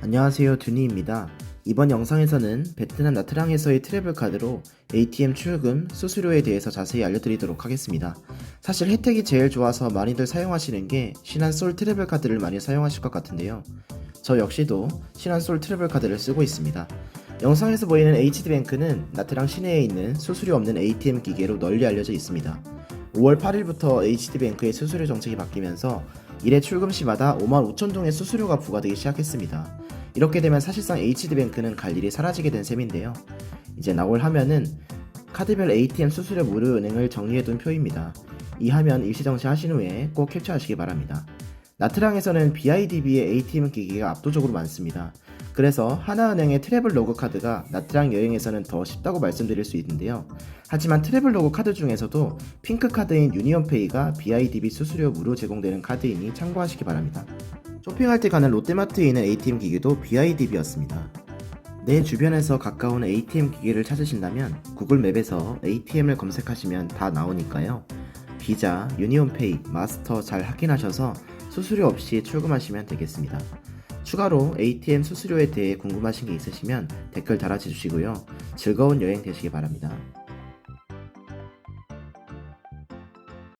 안녕하세요 두니입니다. 이번 영상에서는 베트남 나트랑에서의 트래블 카드로 ATM 출금, 수수료에 대해서 자세히 알려드리도록 하겠습니다. 사실 혜택이 제일 좋아서 많이들 사용하시는 게 신한 솔 트래블 카드를 많이 사용하실 것 같은데요. 저 역시도 신한 솔 트래블 카드를 쓰고 있습니다. 영상에서 보이는 HD뱅크는 나트랑 시내에 있는 수수료 없는 ATM 기계로 널리 알려져 있습니다. 5월 8일부터 HD뱅크의 수수료 정책이 바뀌면서 1회 출금 시마다 5만 5천 동의 수수료가 부과되기 시작했습니다. 이렇게 되면 사실상 HD뱅크는 갈 일이 사라지게 된 셈인데요. 이제 나올 화면은 카드별 ATM 수수료 무료 은행을 정리해둔 표입니다. 이 화면 일시정지 하신 후에 꼭 캡처하시기 바랍니다. 나트랑에서는 BIDB의 ATM 기기가 압도적으로 많습니다. 그래서 하나은행의 트래블 로그 카드가 나트랑 여행에서는 더 쉽다고 말씀드릴 수 있는데요. 하지만 트래블 로그 카드 중에서도 핑크 카드인 유니온페이가 BIDB 수수료 무료 제공되는 카드이니 참고하시기 바랍니다. 쇼핑할 때 가는 롯데마트에 있는 ATM 기기도 BIDB였습니다. 내 주변에서 가까운 ATM 기기를 찾으신다면 구글 맵에서 ATM을 검색하시면 다 나오니까요. 비자, 유니온페이, 마스터 잘 확인하셔서 수수료 없이 출금하시면 되겠습니다. 추가로 ATM 수수료에 대해 궁금하신 게 있으시면 댓글 달아주시고요. 즐거운 여행 되시기 바랍니다.